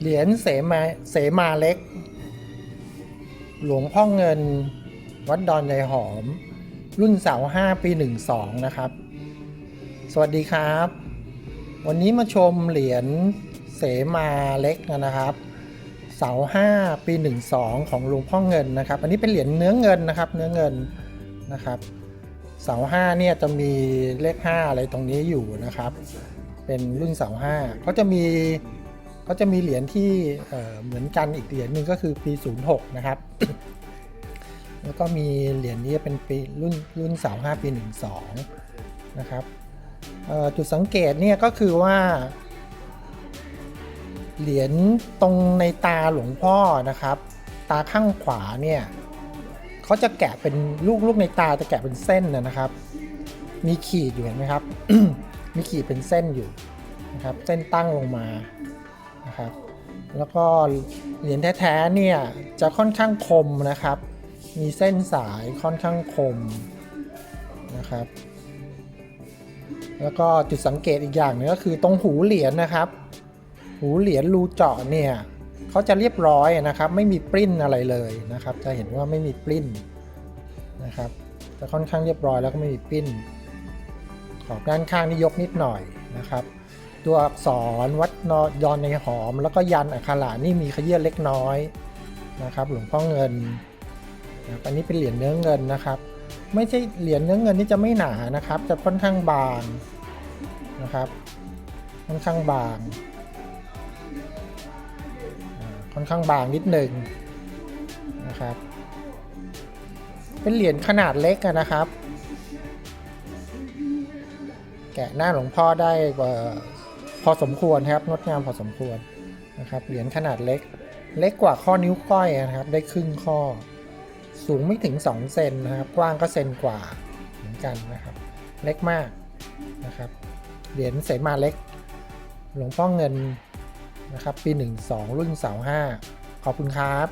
เหรียญเสมาเสมาเล็ก หลวงพ่อเงิน วัดดอนยายหอม รุ่นเสาห้าปีหนึ่งสองนะครับ สวัสดีครับ วันนี้มาชมเหรียญเสมาเล็กนะครับ เสาห้าปีหนึ่งสองของหลวงพ่อเงินนะครับ อันนี้เป็นเหรียญเนื้อเงินนะครับ เนื้อเงินนะครับเสาห้าเนี่ยจะมีเลขห้าอะไรตรงนี้อยู่นะครับ เป็นรุ่นเสาห้าเขาจะมี เขาจะมีเหรียญที่เหมือนกันอีกเหรียญหนึ่งก็คือปี 06 นะครับ แล้วก็มีเหรียญนี้เป็นปีรุ่นรุ่นเสาห้าปี 12 นะครับจุดสังเกตเนี่ยก็คือว่า เหรียญตรงในตาหลวงพ่อนะครับ ตาข้างขวาเนี่ยเขาจะแกะเป็นลูกลูกในตาจะแกะเป็นเส้นนะครับ มีขีดอยู่เห็นไหมครับ มีขีดเป็นเส้นอยู่นะครับ เส้นตั้งลงมา นะครับ แล้วก็เหรียญแท้ๆเนี่ยจะค่อนข้างคมนะครับ มีเส้นสายค่อนข้างคมนะครับ แล้วก็จุดสังเกตอีกอย่างหนึงก็คือตรงหูเหรียญนะครับ หูเหรียญรูเจาะเนี่ยเขาจะเรียบร้อยนะครับ ไม่มีปริ้นอะไรเลยนะครับ จะเห็นว่าไม่มีปริ้นนะครับจะค่อนข้างเรียบร้อยแล้วก็ไม่มีปริ้น ขอบด้านข้างนี่ยกนิดหน่อยนะครับ ตัวอักษรวัดนอยอนในหอม แล้วก็ยันอักขระนี่มีขยื่นเล็กน้อยนะครับ หลวงพ่อเงินนะครับอันนี้เป็นเหรียญเนื้อเงินนะครับ ไม่ใช่เหรียญเนื้อเงินนี่จะไม่หนานะครับ จะค่อนข้างบางนะครับค่อนข้างบาง ค่อนข้างบางนิดหนึ่งนะครับ เป็นเหรียญขนาดเล็กนะครับ แกะหน้าหลวงพ่อได้เอ่อพ อสมควรครับงดงามพอสมควรนะครับเหรียญขนาดเล็ก เล็กกว่าข้อนิ้วก้อยนะครับ ได้ครึ่งข้อ สูงไม่ถึง 2 เซนนะครับ กว้างก็เซนกว่าเหมือนกันนะครับ เล็กมากนะครับ เหรียญเสมาเล็ก หลวงพ่อเงินนะครับ ปี 12 รุ่นเสา5ขอบคุณครับ